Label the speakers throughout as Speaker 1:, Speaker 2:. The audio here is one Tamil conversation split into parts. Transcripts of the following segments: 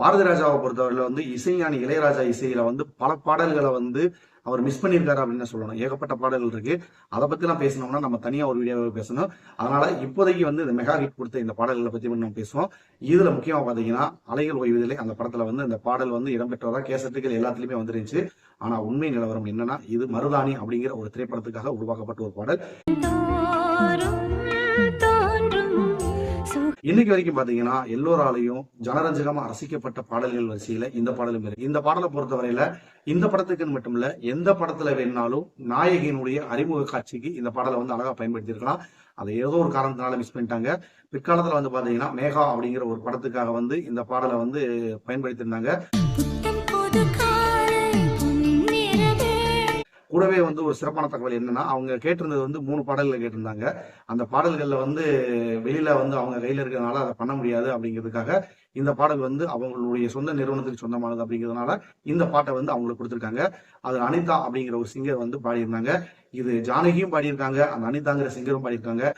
Speaker 1: பாரதி ராஜாவை பொறுத்தவரையில வந்து இசைஞானி இளையராஜா இசையில வந்து பல பாடல்களை வந்து அவர் மிஸ் பண்ணியிருக்காரு அப்படின்னு சொல்லணும். ஏகப்பட்ட பாடல்கள் இருக்கு. அதை பத்திலாம் பேசணும்னா நம்ம தனியா ஒரு வீடியோவை பேசணும். அதனால இப்போதைக்கு வந்து இந்த மெகா ஹிட் கொடுத்த இந்த பாடல்களை பத்தி நம்ம பேசுவோம். இதுல முக்கியமா பாத்தீங்கன்னா அலைகள் ஓய்வதில்லை அந்த படத்துல வந்து இந்த பாடல் வந்து இடம்பெற்றதா கேசட்டுகள் எல்லாத்துலயுமே வந்துருந்துச்சு. ஆனா உண்மை நிலவரம் என்னன்னா இது மருதாணி அப்படிங்கிற ஒரு திரைப்படத்துக்காக உருவாக்கப்பட்ட ஒரு பாடல். இன்னைக்கு வரைக்கும் பாத்தீங்கன்னா எல்லோராலையும் ஜனரஞ்சகமா ரசிக்கப்பட்ட பாடல்கள் வரிசையில இந்த பாடலும் இருக்கு. இந்த பாடலை பொறுத்தவரையில இந்த படத்துக்கு மட்டும் இல்ல எந்த படத்துல வேணாலும் நாயகியினுடைய அறிமுக காட்சிக்கு இந்த பாடலை வந்து அழகா பயன்படுத்தியிருக்கலாம். அதை ஏதோ ஒரு காரணத்தினால மிஸ் பண்ணிட்டாங்க. பிற்காலத்துல வந்து பாத்தீங்கன்னா மேகா அப்படிங்கிற ஒரு படத்துக்காக வந்து இந்த பாடலை வந்து பயன்படுத்தியிருந்தாங்க. கூடவே வந்து ஒரு சிறப்பான தகவல் என்னன்னா அவங்க கேட்டிருந்தது வந்து மூணு பாடல்கள் கேட்டிருந்தாங்க. அந்த பாடல்கள்ல வந்து வெளியில வந்து அவங்க கையில இருக்கிறதுனால அதை பண்ண முடியாது அப்படிங்கிறதுக்காக இந்த பாடல் வந்து அவங்களுடைய சொந்த நிறுவனத்துக்கு சொந்தமானது அப்படிங்கிறதுனால இந்த பாட்டை வந்து அவங்களுக்கு கொடுத்துருக்காங்க. அது அனிதா அப்படிங்கிற ஒரு சிங்கர் வந்து பாடியிருந்தாங்க. இது ஜானகியும் பாடியிருக்காங்க. அந்த அனிதாங்கிற சிங்கரும் பாடியிருக்காங்க.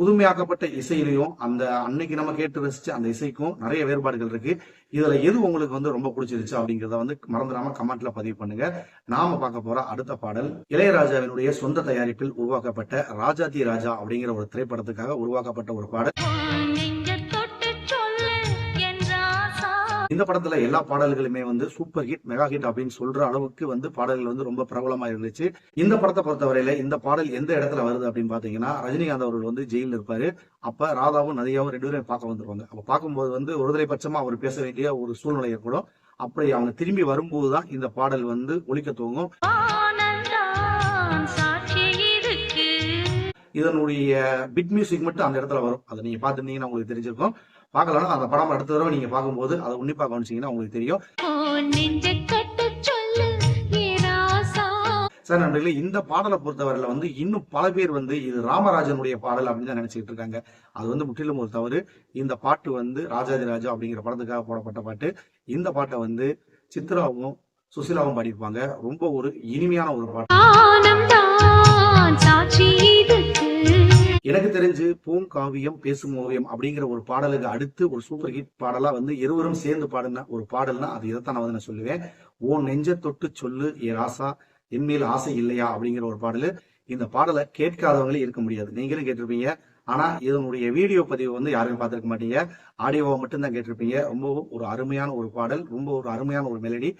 Speaker 1: புதுமையாக்கப்பட்ட இசையிலையும் அந்த அன்னைக்கு நம்ம கேட்டு ரசிச்ச அந்த இசைக்கும் நிறைய வேறுபாடுகள் இருக்கு. இதுல எது உங்களுக்கு வந்து ரொம்ப பிடிச்சிருச்சு அப்படிங்கறத வந்து மறந்துடாம கமெண்ட்ல பதிவு பண்ணுங்க. நாம பார்க்க போற அடுத்த பாடல் இளையராஜாவினுடைய சொந்த தயாரிப்பில் உருவாக்கப்பட்ட ராஜாதி ராஜா அப்படிங்கிற ஒரு திரைப்படத்துக்காக உருவாக்கப்பட்ட ஒரு பாடல். இந்த படத்துல எல்லா பாடல்களுமே வந்து சூப்பர் ஹிட் மெகா ஹிட் அப்படின்னு சொல்ற அளவுக்கு வந்து பாடல்கள் வந்து ரொம்ப பிரபலமா இருந்துச்சு. இந்த படத்தை பொறுத்தவரையில இந்த பாடல் எந்த இடத்துல வருது அப்படின்னு பாத்தீங்கன்னா ரஜினிகாந்த் அவர்கள் வந்து ஜெயிலில் இருப்பாரு. அப்ப ராதாவும் நதியாவும் ரெண்டு பேரும் பார்க்க வந்துருவாங்க. அப்ப பார்க்கும்போது வந்து ஒருதலை பட்சமா அவர் பேச வேண்டிய ஒரு சூழ்நிலை ஏற்படும். அப்படி அவங்க திரும்பி வரும்போதுதான் இந்த பாடல் வந்து ஒழிக்க துவங்கும். இதனுடைய பிட் மியூசிக் மட்டும் அந்த இடத்துல வரும். அதை நீங்க பார்த்துருந்தீங்கன்னா உங்களுக்கு தெரிஞ்சிருக்கும். பார்க்கலன்னா அந்த படம் அடுத்த தடவை நீங்க பார்க்கும்போது அதை உன்னிப்பா கவனிச்சீங்கன்னா உங்களுக்கு தெரியும். சார் நண்பர்களே இந்த பாடலை பொறுத்தவரையில வந்து இன்னும் பல பேர் வந்து இது ராமராஜனுடைய பாடல் அப்படின்னு தான் நினைச்சிட்டு இருக்காங்க. அது வந்து முற்றிலும் ஒரு தவறு. இந்த பாட்டு வந்து ராஜாதி ராஜா அப்படிங்கிற படத்துக்காக போடப்பட்ட பாட்டு. இந்த பாட்டை வந்து சித்ராவும் சுசிலாவும் பாடியிருப்பாங்க. ரொம்ப ஒரு இனிமையான ஒரு பாட்டு. எனக்கு தெரிஞ்சு பூங்காவியம் பேசும் ஓவியம் அப்படிங்கிற ஒரு பாடலுக்கு அடுத்து ஒரு சூப்பர் ஹிட் பாடலா வந்து இருவரும் சேர்ந்து பாடின ஒரு பாடல்னா அது இதைத்தான் நான் வந்து நான் சொல்லுவேன். ஓ நெஞ்ச தொட்டு சொல்லு ஏ ராசா என் மேல் ஆசை இல்லையா? அப்படிங்கிற ஒரு பாடல். இந்த பாடலை கேட்காதவங்களே இருக்க முடியாது. நீங்களும் கேட்டிருப்பீங்க. ஆனா இதனுடைய வீடியோ பதிவு வந்து யாருமே பார்த்துருக்க மாட்டீங்க. ஆடியோவை மட்டும்தான் கேட்டிருப்பீங்க. ரொம்பவும் ஒரு அருமையான ஒரு பாடல் ரொம்ப ஒரு அருமையான ஒரு மெலடி